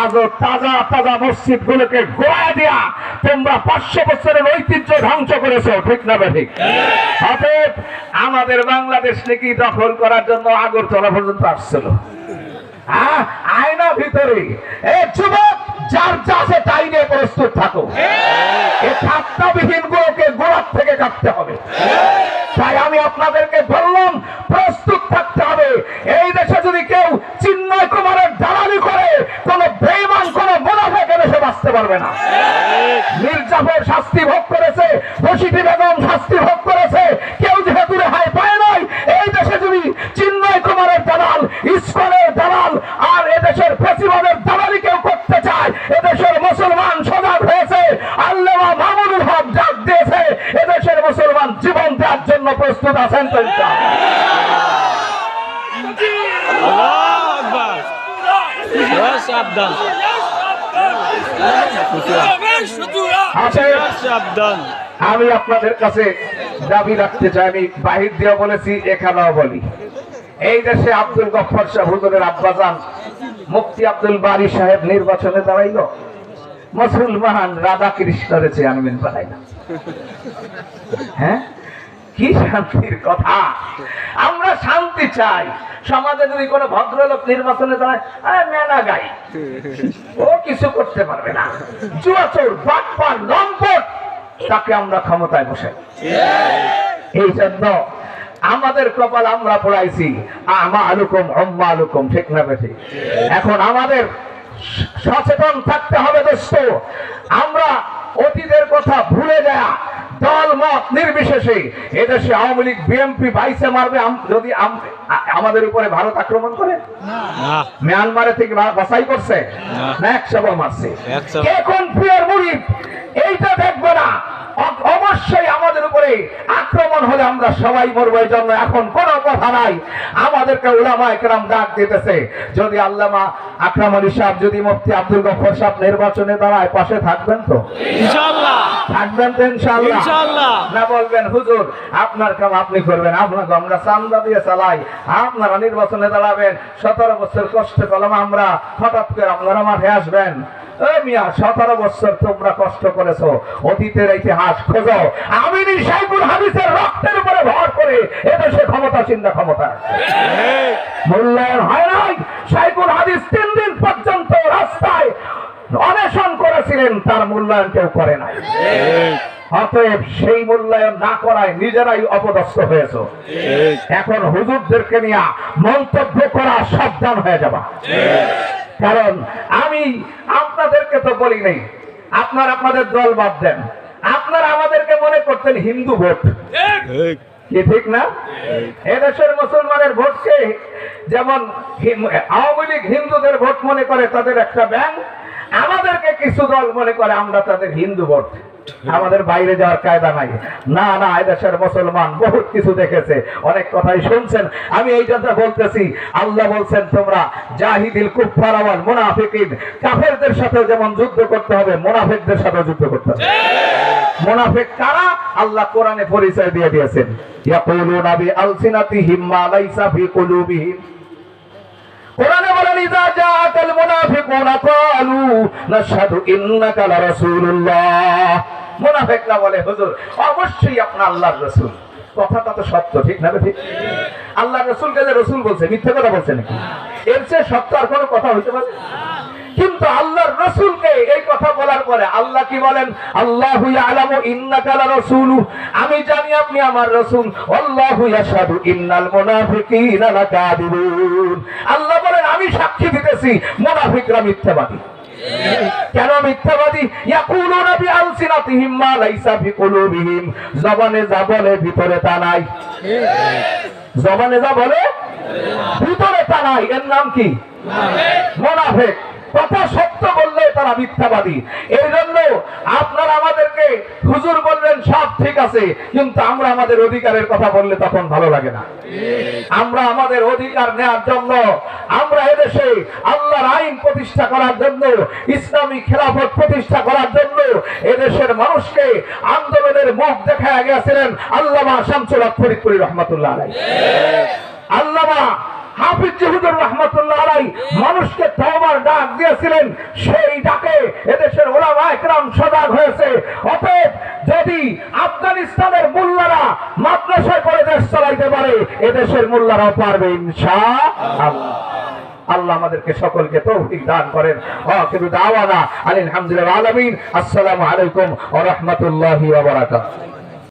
আজও তাজা তাজা মসজিদ গুলোকে গোয়া দিয়া তোমরা পাঁচশো বছরের ঐতিহ্য ধ্বংস করেছ ঠিক না ঠিক অতএব আমাদের বাংলাদেশ নাকি দখল করার জন্য আগরতলা পর্যন্ত আসছিল। হ্যাঁ, আয়না ভিতরে এ যুবক যার যা আছে তাই নিয়ে প্রস্তুত থাকো। এ খাতনাবিহীন গুলোকে গোড়ার থেকে কাটতে হবে। তাই আমি আপনাদেরকে বললাম প্রস্তুত থাকতে হবে এই দেশে যদি কেউ চিন্ময় কুমারের দালালি করে কোন বেইমান কোন মুনাফেক দেশে পারবে না। মির্জাফর শাস্তি ভোগ করেছে বসিটি বেগম শাস্তি ভোগ করেছে। কেউ যেহেতু রেহাই পায় নাই, এই দেশে যদি চিন্ময় কুমারের দালাল, ইস্কনের দালাল আর এদেশের ফেসিবাদের দালালি কেউ করতে চায়, এদেশের মুসলমান সজাগ হয়েছে আল্লাহ মামুনুল হক ডাক দিয়েছে, এদেশের মুসলমান জীবন দেওয়ার জন্য প্রস্তুত আছেন তো? আল্লাহু আকবার। আমি আপনাদের কাছে দাবি রাখতে চাই আমি বাহির দিয়ে বলেছি, এখানেও বলি। এই দেশে আব্দুল গফর সাহেব হুজুরের আব্বাজান মুফতি আব্দুল বারি সাহেব নির্বাচনে দাঁড়াইল। মুসলমান রাধা কৃষ্ণরে চেয়ারম্যান বানাইল। হ্যাঁ? কি শান্তির কথা। আমরা শান্তি চাই। সমাজে যদি কোনো ভদ্রলোক নির্বাচনে দাঁড়ায় মেনা গাই। ও কিছু করতে পারবে না। জুয়াচোর বাটপার, লম্পট, তাকে আমরা ক্ষমতায় বসাই এই জন্য আমাদের কপাল আমরা পড়াইছি। আমা আলুকম অম্মা আলুকম, ঠিক না বেশি এখন আমাদের সচেতন থাকতে হবে, দোস্ত। আমরা অতীতের কথা ভুলে যায় দল মত নির্বিশেষে এদেশে আওয়ামী লীগ বিএনপি বাইসে মারবে যদি আমাদের উপরে ভারত আক্রমণ করে? মিয়ানমারে থেকে বাসাই বাছাই করছে? না। একশো মারছে। এখন মুড়ি এইটা দেখব না অ- অবশ্যই উপরে আক্রমণ হলে আমরা সবাই মরবো এই জন্য এখন কোনো কথা নাই। আমাদেরকে উলামা একরাম ডাক দিতেছে। যদি আল্লামা আকরাম আলী সাহেব যদি মুফতি আব্দুল গফর সাহেব নির্বাচনে দাঁড়ায় পাশে থাকবেন তো? ইনশাআল্লাহ। থাকবেন তো ইনশাআল্লাহ? ইনশাআল্লাহ। না বলবেন হুজুর আপনার কাম আপনি করবেন আপনাকে আমরা চান্দা দিয়ে চালাই। আপনারা নির্বাচনে দাঁড়াবেন সতেরো বছর কষ্ট করলাম আমরা হঠাৎ করে আপনারা মাঠে আসবেন। অনেশন করেছিলেন, তার মূল্যায়ন কেউ করে নাই। অতএব সেই মূল্যায়ন না করায় নিজেরাই অপদস্থ হয়েছে। এখন হুজুরদেরকে নিয়ে মন্তব্য করা সাবধান হয়ে যাবা। কারণ আমি আপনাদেরকে তো বলি নেই। আপনার আপনাদের দল বাদ দেন। আপনারা আমাদেরকে মনে করতেন হিন্দু ভোট। কি ঠিক না? এদেশের মুসলমানের ভোট ভোটকে যেমন হিম- আওয়ামী লীগ হিন্দুদের ভোট মনে করে তাদের একটা ব্যাংক। আমাদেরকে কিছু দল মনে করে আমরা তাদের হিন্দু ভোট। আমাদের বাইরে যাওয়ার কায়দা নাই। না না এদেশের মুসলমান বহুত কিছু দেখেছে, অনেক কথাই শুনছেন। আমি এই জন্য বলতেছি, আল্লাহ বলছেন তোমরা জাহিদিল কুফার আওয়াল মুনাফিকিন, কাফেরদের সাথেও যেমন যুদ্ধ করতে হবে, মুনাফিকদের সাথেও যুদ্ধ করতে হবে। মুনাফিক কারা? আল্লাহ কোরআনে পরিচয় দিয়ে দিয়েছেন। ইয়াকুলুনা বিআলসিনাতিহিম মা লাইসা ফি কুলুবিহিম। কোরআনে বলেন, ইযা জাআকাল মুনাফিকুনা ক্বালু নাশহাদু ইন্নাকা লারাসূলুল্লাহ। মুনাফিকরা বলে, হুজুর, অবশ্যই আপনি আল্লাহর রাসূল। কথাটা তো সত্য, ঠিক না ঠিক? আল্লাহ রসুলকে যে রসুল বলছে, মিথ্যে কথা বলছে নাকি? এর চেয়ে সত্য আর কোনো কথা হইতে পারে? কিন্তু আল্লাহর রসুলকে এই কথা বলার পরে আল্লাহ কি বলেন? আল্লাহ আলামু ইন্নাকা রাসূলু আমি জানি আপনি আমার রাসূল। আল্লাহু ইয়াশহাদু ইন্নাল মুনাফিকিনা লাকাদিবুন আল্লাহ আমি সাক্ষী দিতেছি, মোনাফিকরা মিথ্যাবাদী। কেন মিথ্যাবাদী? ইয়াকুলুনা জবানে নাই। জবানে নাই। এর নাম কি? কথা সত্য বললে তারা মিথ্যাবাদী। এই জন্য আপনারা আমাদেরকে হুজুর বললেন সব ঠিক আছে, কিন্তু আমরা আমাদের অধিকারের কথা বললে তখন ভালো লাগে না। আমরা আমাদের অধিকার নেওয়ার জন্য আমরা এদেশে আল্লাহর আইন প্রতিষ্ঠা করার জন্য, ইসলামী খেলাফত প্রতিষ্ঠা করার জন্য এদেশের মানুষকে আন্দোলনের মুখ দেখা গিয়েছিলেন আল্লামা শামসুল ফরিদপুরি রহমতুল্লাহ আল্লামা হাফিজ জহুদুর রহমতুল্লাহ আলাই মানুষকে তওবার ডাক দিয়েছিলেন, সেই ডাকে এদেশের ওলামা একরাম সজাগ হয়েছে। অতএব যদি আফগানিস্তানের মোল্লারা মাদ্রাসায় করে দেশ চালাইতে পারে, এদেশের মোল্লারাও পারবে ইনশাআল্লাহ। আল্লাহ আমাদেরকে সকলকে তৌফিক দান করেন। আখিরু দাওয়ানা আলহামদুলিল্লাহ আলামিন। আসসালামু আলাইকুম ওয়া রাহমাতুল্লাহি ওয়া